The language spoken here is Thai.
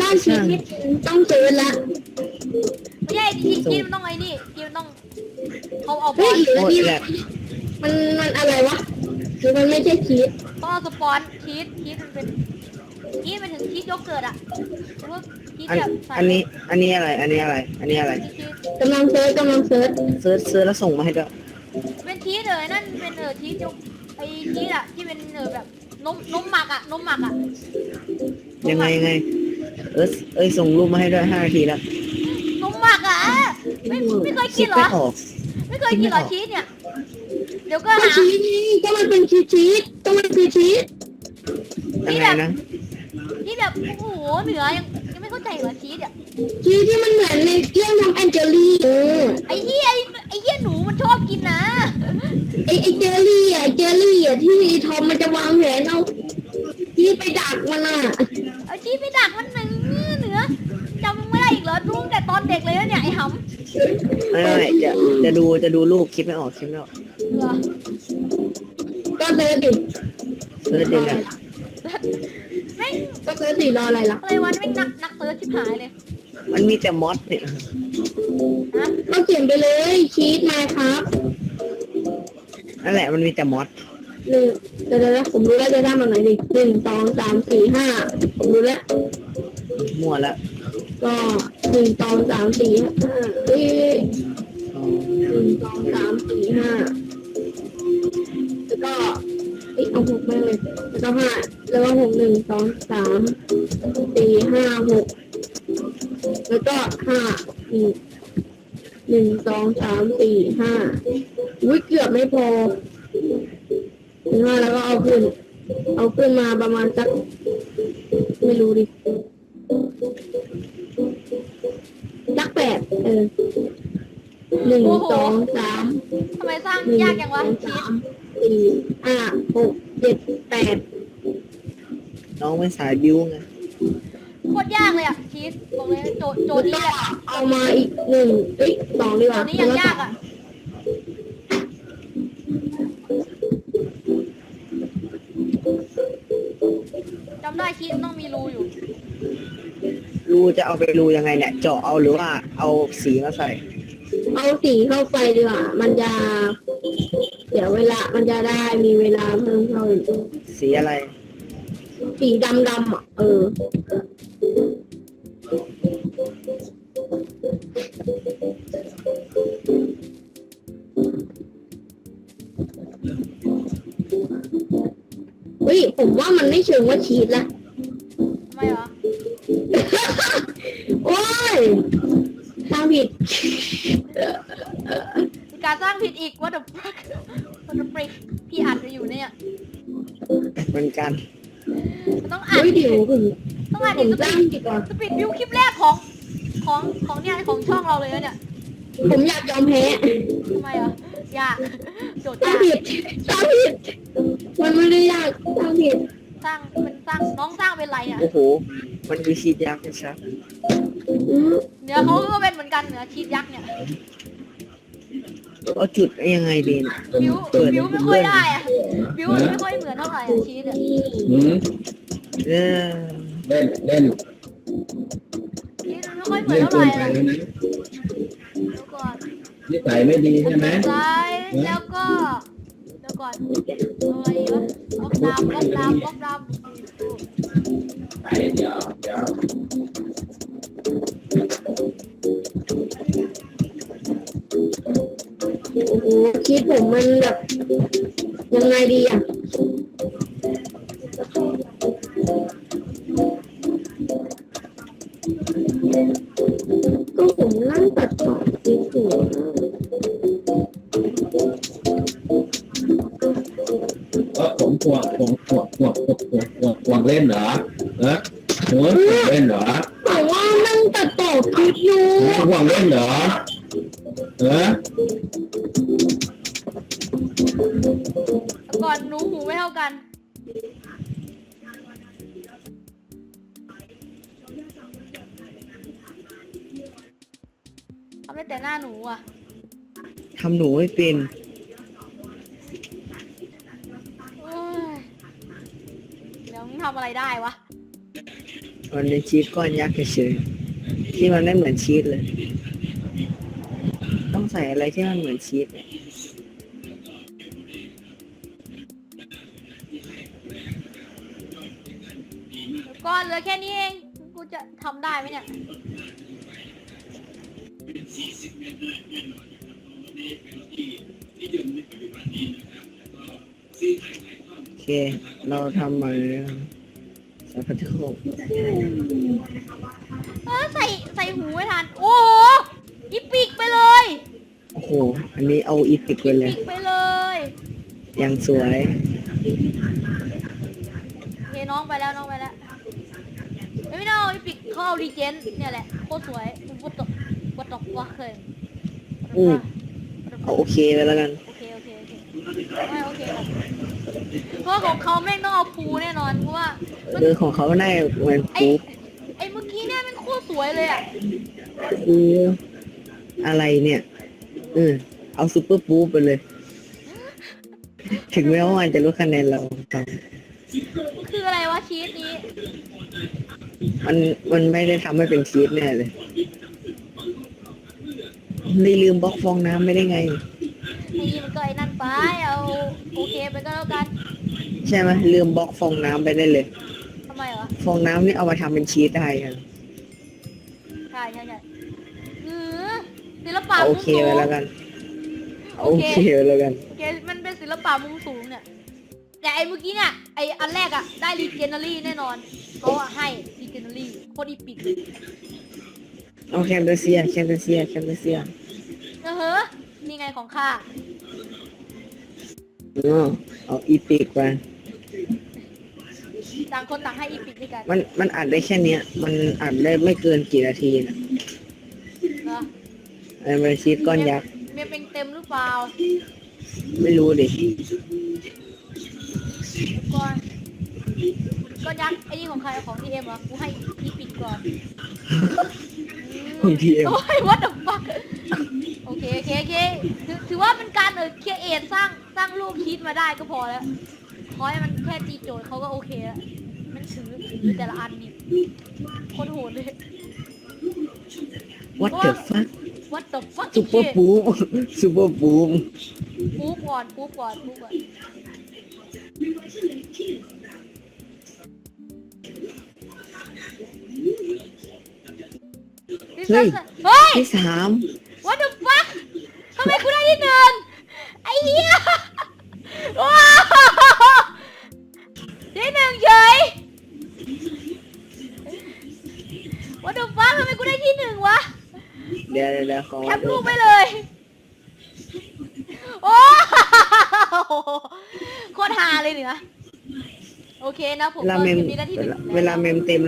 ล่าชีวิตต้องซื้อละไม่ใช่ทีทีมันต้องไอ้นี่ทีมันต้องเขาเอาบเฮ้อยลอีกแล้วนี่มันมันอะไรวะหรือมันไม่ใช่ชีสต้องเอาสปอนชีสชีสมันเป็นชีสมันถึงชีสโยเกิร์ตอะหรือว่าชีสอันแบบใส่อันนี้ อันนี้อะไร อันนี้อะไร อันนี้อะไรชีส กำลังเซิร์ชกำลังเซิร์ชเซิร์ชเซิร์ชแล้วส่งมาให้ด้วยเป็นชีสเออนั่นเป็นเออชีสโยไอชีสอะที่เป็นเออแบบ นมนมหมักอะนมหมักอะยังไงยังไง เออเอ้ยส่งรูปมาให้ด้วยห้านาทีแล้วนมหมักอะไม่ไม่เคยกินเหรไม่อออกไม่เคยกินเหรอชีสเนี่ย เดี๋ยวก็ก็หาชีสนี่ก็มันเป็นชีสชีสก็มันคือชีสยังไงนะที่แบบโอ้โหเหนือยังยังไม่เข้าใจเหรอชีสอะชีสที่มันเหมือนในเรื่องทำแอนเจลี่เออไอ้เหี้ย ชอบกินนะ ไอไอเจลลี่อะเจลลี่อะที่ทอมมันจะวางแผนเอาชีสไปดักมันอะเอาชีสไปดักมันหนึ่งเหนือจำไม่ได้อีกเหรอรู้ตั้งแต่ตอนเด็กเลยนะเนี่ยไอ้หำไม่ไม่จะจะดูจะดูรูปคิดไม่ออกคิดไม่ออกเหรอก็เซิร์ชดิเซิร์ชยังไงแม่งก็เซิร์ชดิรออะไรล่ะอะไรวะแม่งนักนักเซิร์ชชิบหายเลยมันมีแต่มอสเนี่ยนะก็เขียน ไปเลยชีสมาครับนั่นแหละมันมีแต่มอสหนึ่งเดี๋ยวเดี๋ยวนะผมรู้แล้วจะทำแบบไหนดิหนึ่งสองสามสี่ห้าผมรู้แล้ว มั่วแล้วก็หนึ่งสองสามสี่ห้าเอ้ยอ๋อหนึ่งสองสามสี่ห้าแล้วก็เอ้ยเอาหกไปเลยแล้วก็ห้าแล้วก็หกหนึ่งสองสามสี่ห้าหกแล้วก็ห้าอีก หนึ่งสองสามสี่ห้าอุ้ยเกือบไม่พอถึงห้าแล้วก็เอาขึ้น เอาขึ้นมาประมาณสัก ไม่รู้ดิสักแปดเออหนึ่งสองสามทำไมสร้างหนึ่งยากยังวะสองชีสาสมสี่ห้าหกเจ็ดแปดน้องเป็นสายบิวไงโคตรยากเลยอะ ชีสบอกเลยโจทย์โจทย์นี้แล้วแหก็ละเอามาอีกหนึ่งเอ้ยสองดีกโจว่าทย์นี้ยังยากอะจำได้ชีสต้องมีรูอยู่ รูจะเอาไปรูยังไงเนี่ย เจาะเอาหรือว่าเอาสีมาใส่ เอาสีเข้าไปดีกว่า มันจะ เดี๋ยวเวลา มันจะได้มีเวลาเพิ่มเข้าอีกสีอะไร สีดำดำๆอะ เออ เฮ้ยผมว่ามันไม่เชิงว่าชีสละ ทำไมเหรอโอ้ยทางผิด มีการสร้างผิดอีกว่า the fuck what the freak พี่อัดไปอยู่เนี่ยเหมือนกันมันต้องอ่านเฮ้ยเดี๋ยวผมต้องอ่านผดิมสสปีร้างดผิดก่อนสปีดวิวคลิปแรกของ ของของเนี่ยของช่องเราเลยนะเนี่ยผมอยากยอมแพ้ทำไมเหรอยากโจทย์สร้างยากผิดสร้างผิด มันไม่ได้ยากสร้างผิดสร้างมันสร้างน้องสร้างเป็นไรเนี่ยโอ้โห มันคือชีดยักษ์ชัดอืมเหนือเขาก็เป็นเหมือนกันเหนือชีสยักษ์เนี่ยเอาจุดยังไงดีเนี่ยบิวเปิดบิวไม่ค่อยได้อะบิวไม่ค่อยเหมือนเท่าไหร่อะชีสอะหืมเออเล่น เล่น เหมือเล่นนเท่าเกิไหนร่ไปอะแล้วนะเดี๋ยวก่อนนิสัยไม่ดีใช่ไหมซ้ายแล้วก็เดี๋ยวก่อนเอาอะไรวะบล็อกดามบล็อกดามบล็อกดามไปเดี๋ยวเดี๋ยวโอ้โหคิดผมมันแบบยังไงดีอะ ก็ผมห่วงห่วงห่วงห่วงห่วงห่วงห่วงห่วงเล่นเหรอเออห่วงเล่นเหรอแต่ว่านั่งตัดต่อคลิปอยู่ห่วงเล่นเหรอเออก่อนหนูหูไม่เท่ากัน ทำได้แต่หน้าหนูอะ ทำหนูไม่เป็น ทำอะไรได้วะ มันเป็นชีสก้อนยักษ์เฉยๆที่มันไม่เหมือนชีสเลย ต้องใส่อะไรที่มันเหมือนชีสเนี่ยก้อนเหลือแค่นี้เอง กูจะทำได้ไหมเนี่ยโอ เค เราทำมาเลยใส่พัทโคกเออใส่ใส่หูไม่ทัน โอ้โหอีปิกไปเลยโอ้โห อันนี้เอาอีพิกไปเลย ปิกไปเลย ยังสวย โอเคน้องไปแล้วน้องไปแล้วเอ้ยไม่เอาอีปิกเขาเอารีเจนเนี่ยแหละโคตรสวยวัดตกวัดตกวัดเคยอืม เอาโอเคไปแล้วกัน โอเค โอเค โอเคไม่โอเคหรอก เพราะของเขาแม่งต้องเอาภูแน่นอนเพราะว่ามันเออของเขาได้เหมือนไอ้ปุ๊บไอ้เมื่อกี้เนี่ยมันโคตรสวยเลยอะคืออะไรเนี่ยเออเอาซูเปอร์ปุ๊บไปเลย ถึงแม้ว่ามันจะลดคะแนนเราครับคืออะไรวะชีสนี้มันมันไม่ได้ทำให้เป็นชีสแน่เลยไม่ลืมบล็อกฟองน้ำไม่ได้ไง ไอ้นี่มันก็ไอ้นั่นไปเอาโอเคไปก็แล้วกันใช่ไหมลืมบล็อกฟองน้ำไปได้เลย ทำไมเหรอฟองน้ำนี่เอามาทำเป็นชีสได้ครับใช่ใช่ใช่หือศิลปะเอาโอมุมเคสูงไปแล้วกันเอาโอโอเค เคไปแล้วกัน โอเคมันเป็นศิลปะมุมสูงเนี่ย แต่ไอ้เมื่อกี้เนี่ยไอ้อันแรกอะได้รีเจนเนอรี่แน่นอนเขาอะให้รีเจนเนอรี่โคตรอีปิกเลยเอาแคมเบเซียแคมเบเซียแคมเบเซียเออเฮ้อ นี่ไงของข้าอ๋อเอาอีพิกไป ต่างคนต่างให้อีปิกด้วยกันมันมันอัดได้แค่เนี้ย มันอัดได้ไม่เกินกี่นาทีนะเหรอไอ้เป็นชีสก้อนยักษ์ เมียเป็นเต็มหรือเปล่าไม่รู้ดิก่อนก็ยักษ์ไอ้นี่ของใครของทีเอ็มเหรอกูให้อีปิกก่อนของทีเอ็มโอ้ยวัดดับฟัก โอเคโอเคโอเคถือถือว่าเป็นการเออเคเอทสร้างสร้างลูกคิดมาได้ก็พอแล้วขอให้มันแค่ตีโจทย์เขาก็โอเคแล้วมันถือถือแต่ละอันนี่โคตรโหดเลยวัดเดอะฟัควัดดับฟักซูเปอร์ปูมซูเปอร์ปูมปูก่อนปูก่อนปูก่อนเฮ้ย ที่สาม What the fuck ทำไมคุณได้ที่หนึ่งไอ้เหี้ยว้าวที่หนึ่งเฉย What the fuck ทำไมกูได้ที่หนึ่งวะเดี๋ยวเดี๋ยวเดี๋ยวขอแควัปดรูดูปไปเลยโอ้โคตรฮาเลยเหนือโอเคนะผมเวลาก็เมมคลิปนี้ได้ที่หเวนึ่งลาเวลาเมมเต็ม